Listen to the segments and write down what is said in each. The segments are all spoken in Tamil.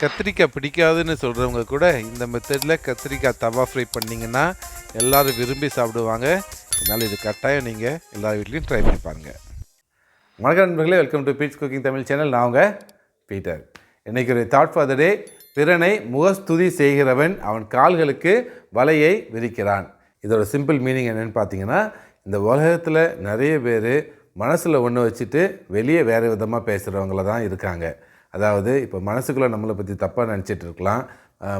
கத்திரிக்காய் பிடிக்காதுன்னு சொல்கிறவங்க கூட இந்த மெத்தடில் கத்திரிக்காய் தவா ஃப்ரை பண்ணிங்கன்னா எல்லோரும் விரும்பி சாப்பிடுவாங்க. அதனால் இது கட்டாயம் நீங்கள் எல்லா வீட்லேயும் ட்ரை பண்ணி பாருங்கள் வணக்கம் நண்பர்களே welcome to beach cooking Tamil channel நான் உங்கள் பீட்டர். இன்றைக்கி ஒரு தாட் ஃபார் த டே பிறனை முகஸ்துதி செய்கிறவன் அவன் கால்களுக்கு வலையை விரிக்கிறான். இதோட சிம்பிள் மீனிங் என்னென்னு பார்த்தீங்கன்னா இந்த உலகத்தில் நிறைய பேர் மனசில் ஒன்று வச்சுட்டு வெளியே வேறு விதமாக பேசுகிறவங்கள தான் இருக்காங்க. அதாவது இப்போ மனசுக்குள்ளே நம்மளை பற்றி தப்பாக நினச்சிட்டு இருக்கலாம்.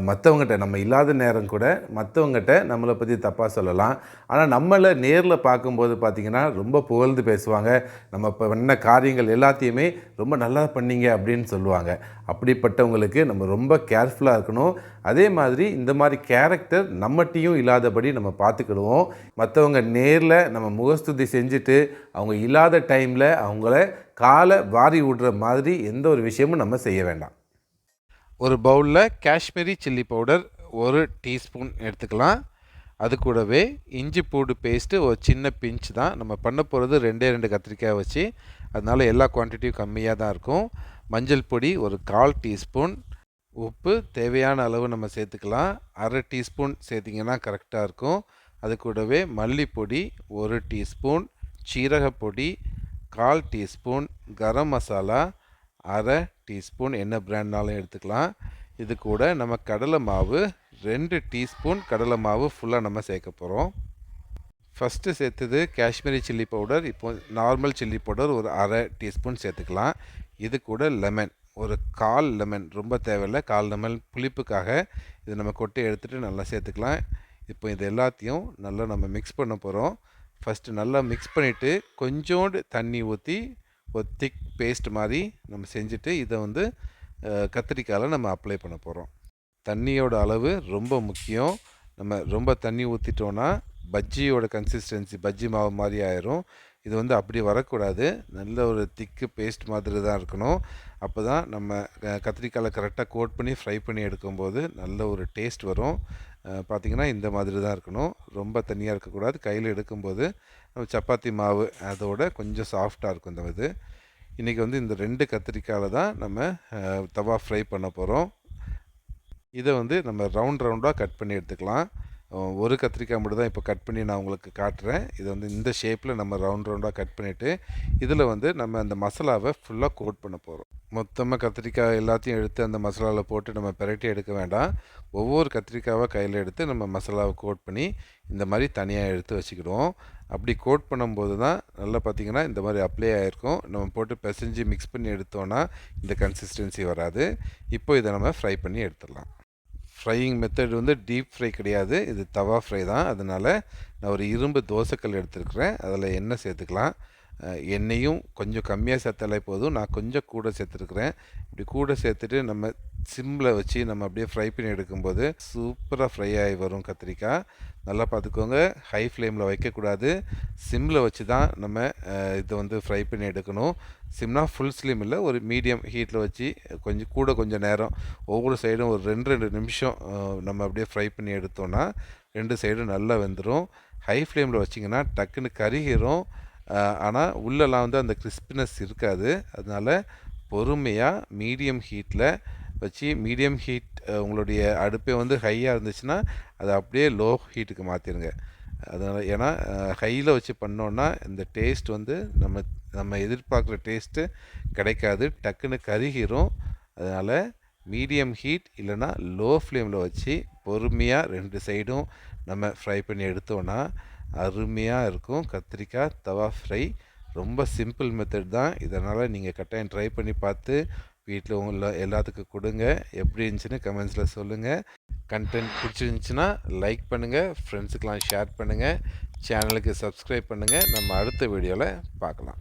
மற்றவங்ககிட்ட நம்ம இல்லாத நேரம் கூட மற்றவங்ககிட்ட நம்மளை பற்றி தப்பாக சொல்லலாம். ஆனால் நம்மளை நேரில் பார்க்கும்போது பார்த்திங்கன்னா ரொம்ப புகழ்ந்து பேசுவாங்க. நம்ம இப்போ பண்ண காரியங்கள் எல்லாத்தையுமே ரொம்ப நல்லா பண்ணீங்க அப்படின்னு சொல்லுவாங்க. அப்படிப்பட்டவங்களுக்கு நம்ம ரொம்ப கேர்ஃபுல்லாக இருக்கணும். அதே மாதிரி இந்த மாதிரி கேரக்டர் நம்மகிட்டையும் இல்லாதபடி நம்ம பார்த்துக்கிடுவோம். மற்றவங்க நேரில் நம்ம முகஸ்துதி செஞ்சுட்டு அவங்க இல்லாத டைமில் அவங்கள காலை வாரி விடுற மாதிரி எந்த ஒரு விஷயமும் நம்ம செய்ய வேண்டாம். ஒரு பவுலில் காஷ்மீரி சில்லி பவுடர் ஒரு டீஸ்பூன் எடுத்துக்கலாம். அது கூடவே இஞ்சி பூடு பேஸ்ட்டு ஒரு சின்ன பிஞ்ச் தான். நம்ம பண்ண போகிறது ரெண்டே ரெண்டு கத்திரிக்காய் வச்சு. அதனால் எல்லா குவான்டிட்டியும் கம்மியாக தான் இருக்கும். மஞ்சள் பொடி ஒரு கால் டீஸ்பூன். உப்பு தேவையான அளவு நம்ம சேர்த்துக்கலாம். அரை டீஸ்பூன் சேர்த்திங்கன்னா கரெக்டாக இருக்கும். அது கூடவே மல்லிப்பொடி ஒரு டீஸ்பூன். சீரகப்பொடி கால் டீஸ்பூன். கரம் மசாலா அரை டீஸ்பூன் என்ன பிராண்ட்னாலும் எடுத்துக்கலாம். இது கூட நம்ம கடலை மாவு ரெண்டு டீஸ்பூன் கடலை மாவு ஃபுல்லாக நம்ம சேர்க்க போகிறோம் ஃபஸ்ட்டு சேர்த்தது காஷ்மீரி சில்லி பவுடர். இப்போ நார்மல் சில்லி பவுடர் ஒரு அரை டீஸ்பூன் சேர்த்துக்கலாம். இது கூட லெமன் ஒரு கால் லெமன் ரொம்ப தேவையில்லை. கால் லெமன் புளிப்புக்காக இது நம்ம கொட்டி எடுத்துகிட்டு நல்லா சேர்த்துக்கலாம். இப்போ இது எல்லாத்தையும் நல்லா நம்ம மிக்ஸ் பண்ண போகிறோம் ஃபஸ்ட்டு நல்லா மிக்ஸ் பண்ணிவிட்டு கொஞ்சோண்டு தண்ணி ஊற்றி ஒரு திக் பேஸ்ட் மாதிரி நம்ம செஞ்சுட்டு இதை வந்து கத்திரிக்காயில் நம்ம அப்ளை பண்ண போகிறோம் தண்ணியோட அளவு ரொம்ப முக்கியம். நம்ம ரொம்ப தண்ணி ஊற்றிட்டோன்னா பஜ்ஜியோட கன்சிஸ்டன்சி பஜ்ஜி மாவு மாதிரி ஆயிரும். இது வந்து அப்படி வரக்கூடாது. நல்ல ஒரு திக்கு பேஸ்ட் மாதிரி தான் இருக்கணும். அப்போ தான் நம்ம கத்திரிக்காயில் கரெக்டாக கோட் பண்ணி ஃப்ரை பண்ணி எடுக்கும்போது நல்ல ஒரு டேஸ்ட் வரும். பார்த்திங்கன்னா இந்த மாதிரி தான் இருக்கணும். ரொம்ப தனியாக இருக்கக்கூடாது. கையில் எடுக்கும்போது நம்ம சப்பாத்தி மாவு அதோட கொஞ்சம் சாஃப்டாக இருக்கும் இந்த இது. இன்றைக்கி வந்து இந்த ரெண்டு கத்திரிக்காயில் தான் நம்ம தவா ஃப்ரை பண்ண போகிறோம் இதை வந்து நம்ம ரவுண்ட் ரவுண்டாக கட் பண்ணி எடுத்துக்கலாம். ஒரு கத்திரிக்காய் மட்டும் தான் இப்போ கட் பண்ணி நான் உங்களுக்கு காட்டுறேன். இது வந்து இந்த ஷேப்பில் நம்ம ரவுண்ட் ரவுண்டாக கட் பண்ணிவிட்டு இதில் வந்து நம்ம அந்த மசாலாவை ஃபுல்லாக கோட் பண்ண போகிறோம் மொத்தமாக கத்திரிக்காய் எல்லாத்தையும் எடுத்து அந்த மசாலாவில் போட்டு நம்ம பெரட்டி எடுக்க வேண்டாம். ஒவ்வொரு கத்திரிக்காவை கையில் எடுத்து நம்ம மசாலாவை கோட் பண்ணி இந்த மாதிரி தனியாக எடுத்து வச்சுக்கிடுவோம். அப்படி கோட் பண்ணும்போது தான் நல்லா பார்த்திங்கன்னா இந்த மாதிரி அப்ளை ஆகிருக்கும் நம்ம போட்டு பிசைஞ்சு மிக்ஸ் பண்ணி எடுத்தோன்னா இந்த கன்சிஸ்டன்சி வராது. இப்போ இதை நம்ம ஃப்ரை பண்ணி எடுத்துடலாம். ஃப்ரையிங் மெத்தட் வந்து டீப் ஃப்ரை கிடையாது. இது தவா ஃப்ரை தான். அதனால் நான் ஒரு இரும்பு தோசைக்கல் எடுத்துருக்குறேன். அதில் எண்ணெய் சேர்த்துக்கலாம். என்னையும் கொஞ்சம் கம்மியாக சேர்த்தாலே போதும். நான் கொஞ்சம் கூட சேர்த்துருக்குறேன். இப்படி கூட சேர்த்துட்டு நம்ம சிம்மில் வச்சு நம்ம அப்படியே ஃப்ரை பண்ணி எடுக்கும்போது சூப்பராக ஃப்ரை ஆகி வரும் கத்திரிக்காய். நல்லா பார்த்துக்கோங்க. ஹை ஃப்ளேமில் வைக்கக்கூடாது. சிம்மில் வச்சு தான் நம்ம இதை வந்து ஃப்ரை பண்ணி எடுக்கணும். சிம்னா ஃபுல் ஸ்லீம் இல்லை. ஒரு மீடியம் ஹீட்டில் வச்சு கொஞ்சம் கூட கொஞ்சம் நேரம். ஒவ்வொரு சைடும் ஒரு ரெண்டு ரெண்டு நிமிஷம் நம்ம அப்படியே ஃப்ரை பண்ணி எடுத்தோன்னா ரெண்டு சைடும் நல்லா வெந்துடும் ஹை ஃப்ளேமில் வச்சிங்கன்னா டக்குன்னு கருகிரும். ஆனால் உள்ளெல்லாம் வந்து அந்த கிறிஸ்பினஸ் இருக்காது. அதனால் பொறுமையாக மீடியம் ஹீட்டில் வச்சு மீடியம் ஹீட் உங்களுடைய அடுப்பே வந்து ஹையாக இருந்துச்சுன்னா அதை அப்படியே லோ ஹீட்டுக்கு மாற்றிடுங்க அதனால் ஏன்னா ஹையில் வச்சு பண்ணோன்னா இந்த டேஸ்ட் வந்து நம்ம நம்ம எதிர்பார்க்குற டேஸ்ட்டு கிடைக்காது. டக்குன்னு கருகிரும். அதனால் மீடியம் ஹீட் இல்லைன்னா லோ ஃப்ளேமில் வச்சு பொறுமையாக ரெண்டு சைடும் நம்ம ஃப்ரை பண்ணி எடுத்தோன்னா அருமையாக இருக்கும். கத்திரிக்காய் தவா ஃப்ரை. ரொம்ப சிம்பிள் மெத்தட் தான். இதனால் நீங்கள் கட்டாயம் ட்ரை பண்ணி பார்த்து வீட்டில் உங்களை எல்லாத்துக்கும் கொடுங்க. எப்படி இருந்துச்சுன்னு கமெண்ட்ஸில் சொல்லுங்கள் கண்டென்ட் பிடிச்சிருந்துச்சின்னா லைக் பண்ணுங்கள் ஃப்ரெண்ட்ஸுக்கெலாம் ஷேர் பண்ணுங்கள் சேனலுக்கு சப்ஸ்கிரைப் பண்ணுங்கள் நம்ம அடுத்த வீடியோவில் பார்க்கலாம்.